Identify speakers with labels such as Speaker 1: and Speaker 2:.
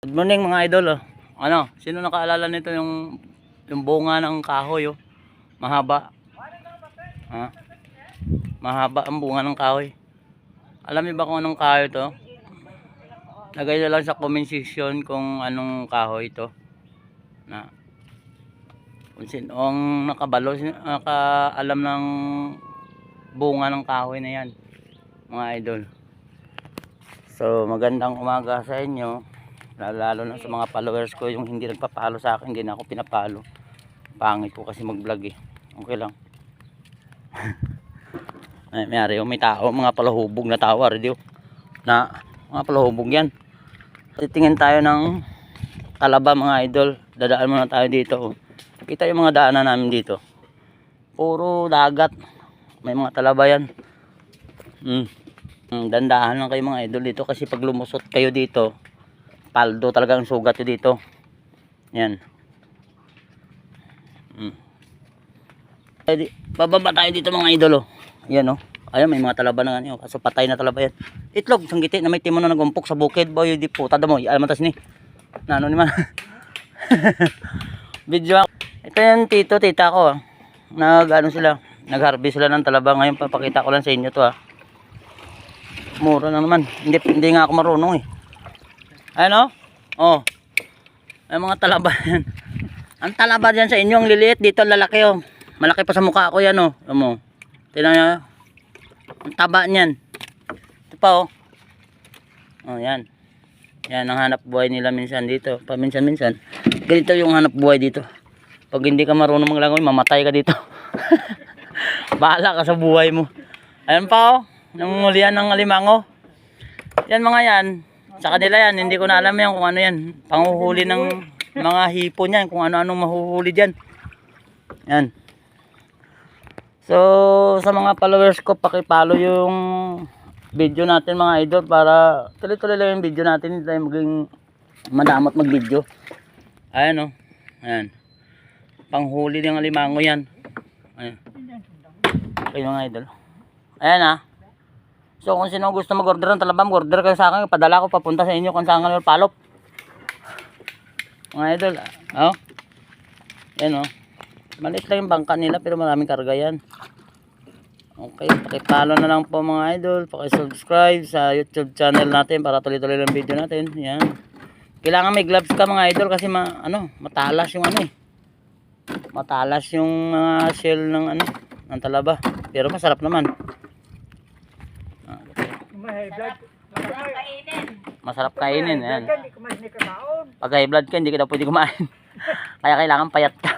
Speaker 1: Good morning mga idol. Oh. Ano, sino nakaalala nito yung yung bunga ng kahoy oh? Mahaba. Ha? Mahaba ang bunga ng kahoy. Alam niyo ba kung anong kahoy to? Lagay na lang sa comment section kung anong kahoy ito. Na kung sino ang nakabalo, nakaalam ng bunga ng kahoy na yan. Mga idol. So magandang umaga sa inyo. Lalo na sa mga followers ko yung hindi nagpapalo sa akin, hindi na ako pinapalo. Pangit ko kasi mag-vlog eh. Okay lang. Ay, mayari yung may tao, mga palahubog na tao, radio. Na, mga palahubog yan. Titingin tayo ng talaba mga idol. Dadaan muna tayo dito. oh. Kita yung mga daanan namin dito. Puro dagat. May mga talaba yan. Hmm. Hmm, dandahan lang kayo mga idol dito kasi pag lumusot kayo dito, paldo talaga ang sugat nyo dito. Yan. Hmm. Bababa tayo dito mga idol oh. Yan oh. Ayun may mga talaba na ganyan. Kaso patay na talaba yan. Itlog, sanggiti na may timon na nagumpok sa bukid. Boy, di po. Tada mo, alam tas ni. Nano ni man. Video. Ito yung tito, tita ko ah. Nag ano sila. Nag-harvest sila ng talaba. Ngayon papakita ko lang sa inyo to ah. Mura na naman. Hindi, hindi nga ako marunong eh. Ano? Oh. Ay mga talaba yan. Ang talaba dyan sa inyo, ang liliit. Dito lalaki oh. Malaki pa sa mukha ko yan oh. Alam mo. Tingnan nyo. Ang taba niyan. Ito pa oh. Oh yan. Yan ang hanap buhay nila minsan dito. Paminsan-minsan. Ganito yung hanap buhay dito. Pag hindi ka marunong maglangoy, mamatay ka dito. Bahala ka sa buhay mo. Ayan pa oh. Nangungulian ng alimango. Yan mga yan. Sa kanila yan. Hindi ko na alam yan kung ano yan. Panguhuli ng mga hipon yan. Kung ano-anong mahuhuli dyan. Yan. So, sa mga followers ko, pakipalo yung video natin mga idol para tuloy-tuloy lang yung video natin. Hindi tayo maging madamot mag-video. Ayan o. Ayan. Panghuli ng alimango yan. Ayan. Okay mga idol. Ayan ah. So kung sino gusto mag-order ng talabam, order kayo sa akin. Padala ko papunta sa inyo kung saan kayo palop. Mga idol. ah. Oh. Ayan oh. Maliit lang yung bangka nila pero maraming karga yan. Okay, pakipalo na lang po mga idol. Pakisubscribe sa YouTube channel natin para tuloy-tuloy lang video natin. Yan. Kailangan may gloves ka mga idol kasi ma, ano, matalas yung ano eh. Matalas yung mga shell ng ano, ng talaba. Pero masarap naman.
Speaker 2: May blood.
Speaker 1: Masarap kainin. Yan. Pag high blood ka, hindi ka daw pwede kumain. Kaya kailangan payat ka.